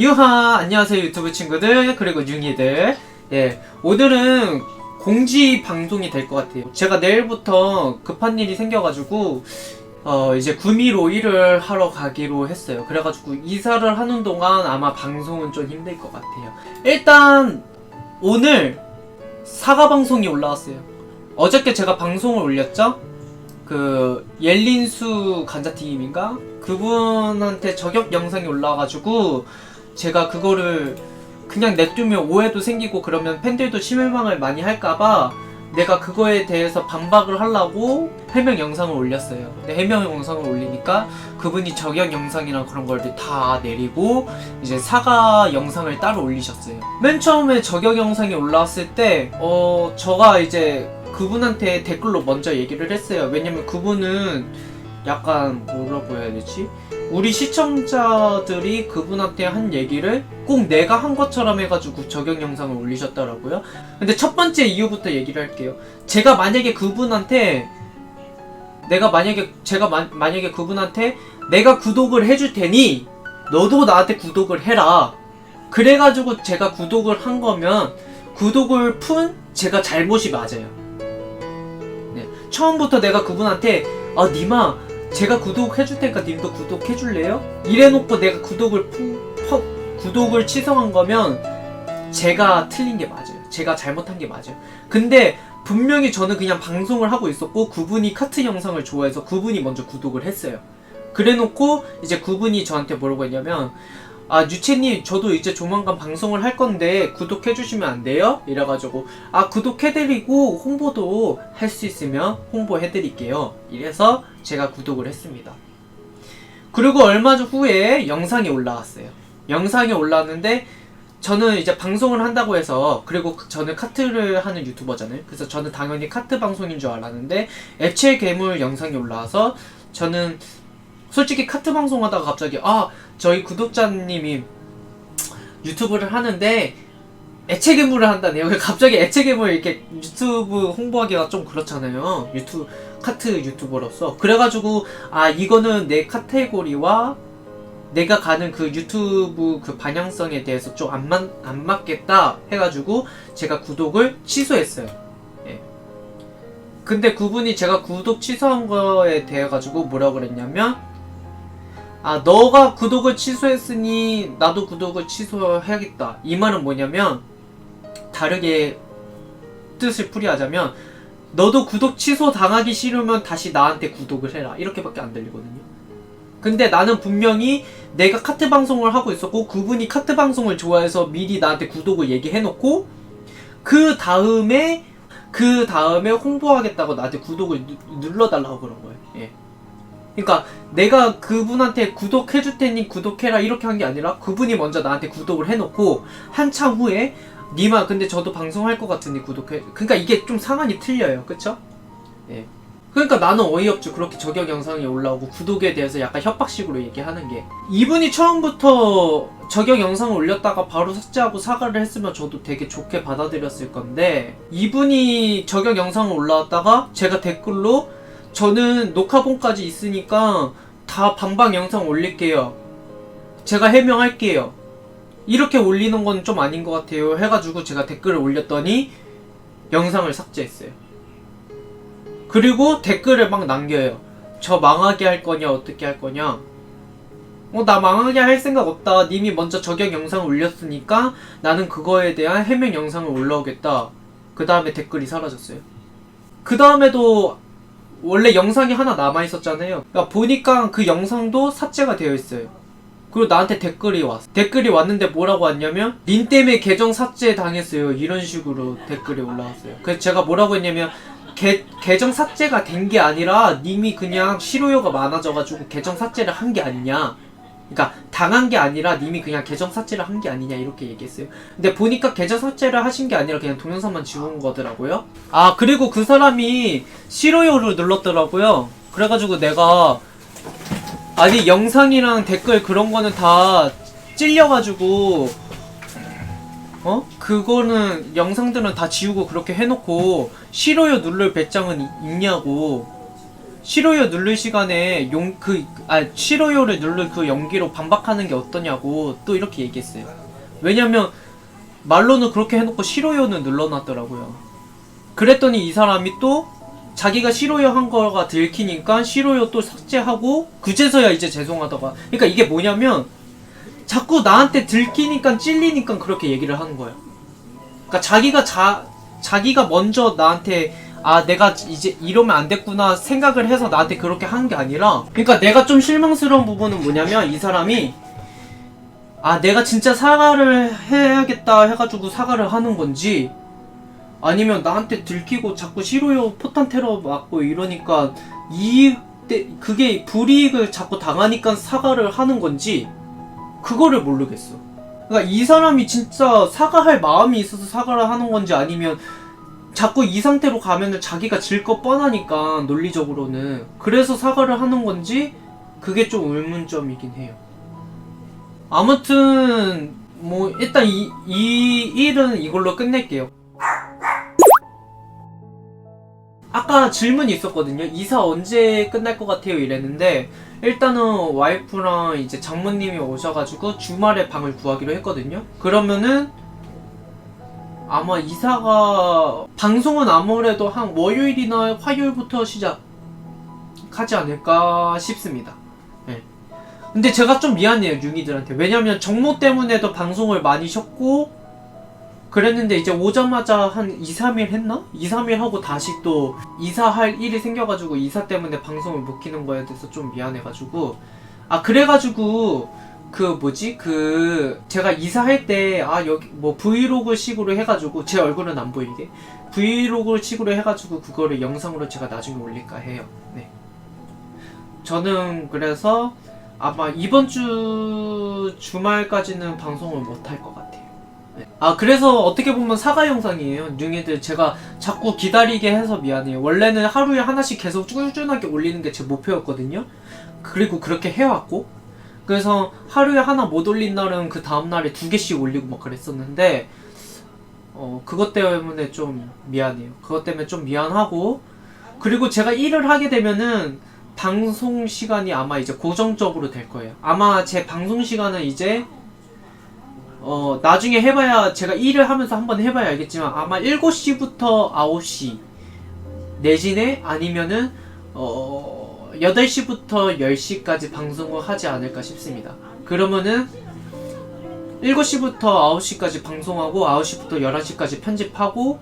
유하 안녕하세요 유튜브 친구들 그리고 융이들. 예 오늘은 공지 방송이 될 것 같아요. 제가 내일부터 급한 일이 생겨가지고 어 이제 구미로 일을 하러 가기로 했어요. 그래가지고 이사를 하는 동안 아마 방송은 좀 힘들 것 같아요. 일단 오늘 사과 방송이 올라왔어요. 어저께 제가 방송을 올렸죠? 그 옐린수 감자튀김인가? 그분한테 저격 영상이 올라와가지고 제가 그거를 그냥 냅두면 오해도 생기고 그러면 팬들도 심을망을 많이 할까봐 내가 그거에 대해서 반박을 하려고 해명 영상을 올렸어요. 근데 해명 영상을 올리니까 그분이 저격 영상이랑 그런 걸 다 내리고 이제 사과 영상을 따로 올리셨어요. 맨 처음에 저격 영상이 올라왔을 때, 어, 저가 이제 그분한테 댓글로 먼저 얘기를 했어요. 왜냐면 그분은 약간 뭐라고 해야 되지? 우리 시청자들이 그분한테 한 얘기를 꼭 내가 한 것처럼 해가지고 저격 영상을 올리셨더라고요. 근데 첫 번째 이유부터 얘기를 할게요. 제가 만약에 그분한테 내가 만약에 제가 마- 만약에 그분한테 내가 구독을 해줄 테니 너도 나한테 구독을 해라. 그래가지고 제가 구독을 한 거면 구독을 푼 제가 잘못이 맞아요. 네. 처음부터 내가 그분한테 아 니마 제가 구독해줄 테니까 님도 구독해줄래요? 이래놓고 내가 구독을 푸, 퍼, 구독을 취소한 거면 제가 틀린 게 맞아요. 제가 잘못한 게 맞아요. 근데 분명히 저는 그냥 방송을 하고 있었고 그분이 카트 영상을 좋아해서 그분이 먼저 구독을 했어요. 그래놓고 이제 그분이 저한테 뭐라고 했냐면 아 유채님 저도 이제 조만간 방송을 할 건데 구독해주시면 안 돼요? 이래가지고 아 구독해드리고 홍보도 할 수 있으면 홍보해드릴게요. 이래서 제가 구독을 했습니다. 그리고 얼마 후에 영상이 올라왔어요. 영상이 올라왔는데 저는 이제 방송을 한다고 해서 그리고 그- 저는 카트를 하는 유튜버잖아요. 그래서 저는 당연히 카트 방송인 줄 알았는데 액체 괴물 영상이 올라와서 저는 솔직히 카트 방송하다가 갑자기 아 저희 구독자님이 유튜브를 하는데 액체 괴물을 한다네요. 갑자기 액체 괴물 이렇게 유튜브 홍보하기가 좀 그렇잖아요. 유튜 카트 유튜버로서 그래가지고 아 이거는 내 카테고리와 내가 가는 그 유튜브 그 방향성에 대해서 좀 안 맞, 안 맞겠다 해가지고 제가 구독을 취소했어요. 예. 근데 그분이 제가 구독 취소한 거에 대해 가지고 뭐라 그랬냐면 아 너가 구독을 취소했으니 나도 구독을 취소해야겠다. 이 말은 뭐냐면 다르게 뜻을 풀이하자면 너도 구독 취소 당하기 싫으면 다시 나한테 구독을 해라. 이렇게밖에 안 들리거든요. 근데 나는 분명히 내가 카트 방송을 하고 있었고 그분이 카트 방송을 좋아해서 미리 나한테 구독을 얘기해 놓고 그 다음에 그 다음에 홍보하겠다고 나한테 구독을 누- 눌러달라고 그런 거예요. 예. 그러니까 내가 그분한테 구독해 줄 테니 구독해라 이렇게 한 게 아니라 그분이 먼저 나한테 구독을 해놓고 한참 후에 니마 근데 저도 방송할 것 같으니 구독해. 그러니까 이게 좀 상황이 틀려요, 그쵸? 예. 그러니까 나는 어이없죠. 그렇게 저격 영상이 올라오고 구독에 대해서 약간 협박식으로 얘기하는 게. 이분이 처음부터 저격 영상을 올렸다가 바로 삭제하고 사과를 했으면 저도 되게 좋게 받아들였을 건데 이분이 저격 영상을 올라왔다가 제가 댓글로 저는 녹화본까지 있으니까 다 방방 영상 올릴게요. 제가 해명할게요. 이렇게 올리는 건 좀 아닌 것 같아요. 해가지고 제가 댓글을 올렸더니 영상을 삭제했어요. 그리고 댓글을 막 남겨요. 저 망하게 할 거냐, 어떻게 할 거냐. 어, 나 망하게 할 생각 없다. 님이 먼저 저격 영상을 올렸으니까 나는 그거에 대한 해명 영상을 올라오겠다. 그 다음에 댓글이 사라졌어요. 그 다음에도 원래 영상이 하나 남아 있었잖아요. 그러니까 보니까 그 영상도 삭제가 되어 있어요. 그리고 나한테 댓글이 왔어. 댓글이 왔는데 뭐라고 왔냐면, 닌 때문에 계정 삭제 당했어요. 이런 식으로 댓글이 올라왔어요. 그래서 제가 뭐라고 했냐면, 계, 계정 삭제가 된 게 아니라, 님이 그냥 실효요가 많아져가지고 계정 삭제를 한 게 아니냐. 그러니까 당한 게 아니라 님이 그냥 계정 삭제를 한 게 아니냐 이렇게 얘기했어요. 근데 보니까 계정 삭제를 하신 게 아니라 그냥 동영상만 지운 거더라고요. 아 그리고 그 사람이 실효요를 눌렀더라고요. 그래가지고 내가 아니 영상이랑 댓글 그런 거는 다 찔려가지고 어 그거는 영상들은 다 지우고 그렇게 해놓고 실효요 누를 배짱은 이- 있냐고 싫어요 누를 시간에 용 그 아 싫어요를 누를 그 연기로 반박하는 게 어떠냐고 또 이렇게 얘기했어요. 왜냐면 말로는 그렇게 해놓고 싫어요는 눌러놨더라고요. 그랬더니 이 사람이 또 자기가 싫어요 한 거가 들키니까 싫어요 또 삭제하고 그제서야 이제 죄송하다가 그러니까 이게 뭐냐면 자꾸 나한테 들키니까 찔리니까 그렇게 얘기를 하는 거예요. 그러니까 자기가 자 자기가 먼저 나한테 아 내가 이제 이러면 안 됐구나 생각을 해서 나한테 그렇게 하는 게 아니라 그러니까 내가 좀 실망스러운 부분은 뭐냐면 이 사람이 아 내가 진짜 사과를 해야겠다 해가지고 사과를 하는 건지 아니면 나한테 들키고 자꾸 싫어요 포탄 테러 맞고 이러니까 때 그게 불이익을 자꾸 당하니까 사과를 하는 건지 그거를 모르겠어. 그러니까 이 사람이 진짜 사과할 마음이 있어서 사과를 하는 건지 아니면 자꾸 이 상태로 가면은 자기가 질거 뻔하니까 논리적으로는 그래서 사과를 하는 건지 그게 좀 의문점이긴 해요. 아무튼 뭐 일단 이, 이 일은 이걸로 끝낼게요. 아까 질문이 있었거든요. 이사 언제 끝날 것 같아요? 이랬는데 일단은 와이프랑 이제 장모님이 오셔가지고 주말에 방을 구하기로 했거든요. 그러면은 아마 이사가 방송은 아무래도 한 월요일이나 화요일부터 시작하지 않을까 싶습니다. 네. 근데 제가 좀 미안해요 융이들한테 왜냐면 정모 때문에도 방송을 많이 쉬었고 그랬는데 이제 오자마자 한 2, 3일 했나? 2, 3일 하고 다시 또 이사할 일이 생겨가지고 이사 때문에 방송을 못 키는 거에 대해서 좀 미안해가지고 아 그래가지고 그 뭐지? 그 제가 이사할 때 아 여기 뭐 브이로그 식으로 해가지고 제 얼굴은 안 보이게. 브이로그 식으로 해가지고 그거를 영상으로 제가 나중에 올릴까 해요. 네. 저는 그래서 아마 이번 주 주말까지는 방송을 못 할 것 같아요. 네. 아 그래서 어떻게 보면 사과 영상이에요. 능이들 제가 자꾸 기다리게 해서 미안해요. 원래는 하루에 하나씩 계속 꾸준하게 올리는 게 제 목표였거든요. 그리고 그렇게 해왔고 그래서 하루에 하나 못 올린 날은 그 다음날에 두 개씩 올리고 막 그랬었는데 어 그것 때문에 좀 미안해요. 그것 때문에 좀 미안하고 그리고 제가 일을 하게 되면은 방송 시간이 아마 이제 고정적으로 될 거예요. 아마 제 방송 시간은 이제 어, 나중에 해봐야, 제가 일을 하면서 한번 해봐야 알겠지만, 아마 7시부터 9시, 내지네, 아니면은, 어, 8시부터 10시까지 방송을 하지 않을까 싶습니다. 그러면은, 7시부터 9시까지 방송하고, 9시부터 11시까지 편집하고,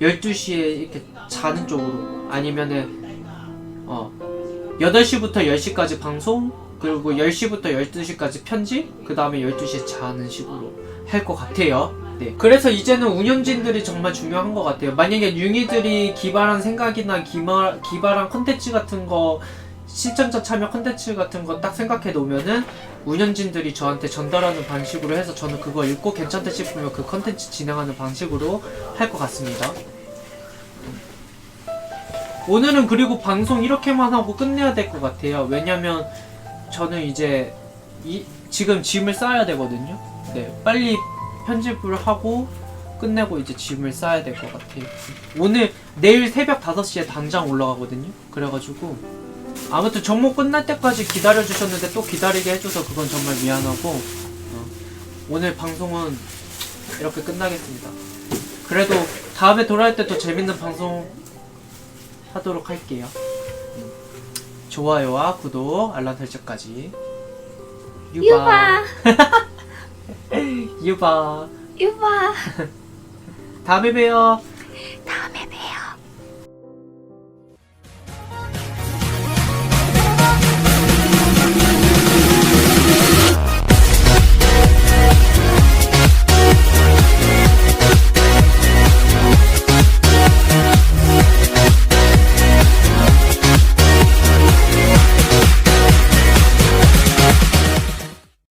12시에 이렇게 자는 쪽으로, 아니면은, 어, 8시부터 10시까지 방송, 그리고 10시부터 12시까지 편집, 그 다음에 12시에 자는 식으로 할 것 같아요. 네. 그래서 이제는 운영진들이 정말 중요한 것 같아요. 만약에 융이들이 기발한 생각이나 기발, 기발한 컨텐츠 같은 거, 시청자 참여 컨텐츠 같은 거 딱 생각해 놓으면은 운영진들이 저한테 전달하는 방식으로 해서 저는 그거 읽고 괜찮다 싶으면 그 컨텐츠 진행하는 방식으로 할 것 같습니다. 오늘은 그리고 방송 이렇게만 하고 끝내야 될 것 같아요. 왜냐면 저는 이제 이 지금 짐을 싸야 되거든요. 네, 빨리 편집을 하고 끝내고 이제 짐을 싸야 될 것 같아요. 오늘 내일 새벽 5시에 당장 올라가거든요. 그래가지고 아무튼 정모 끝날 때까지 기다려 주셨는데 또 기다리게 해줘서 그건 정말 미안하고 어, 오늘 방송은 이렇게 끝나겠습니다. 그래도 다음에 돌아올 때 또 재밌는 방송 하도록 할게요. 음. 좋아요와 구독, 알람 설정까지. 유바. 유바 유바. 유바. 다음에 봬요.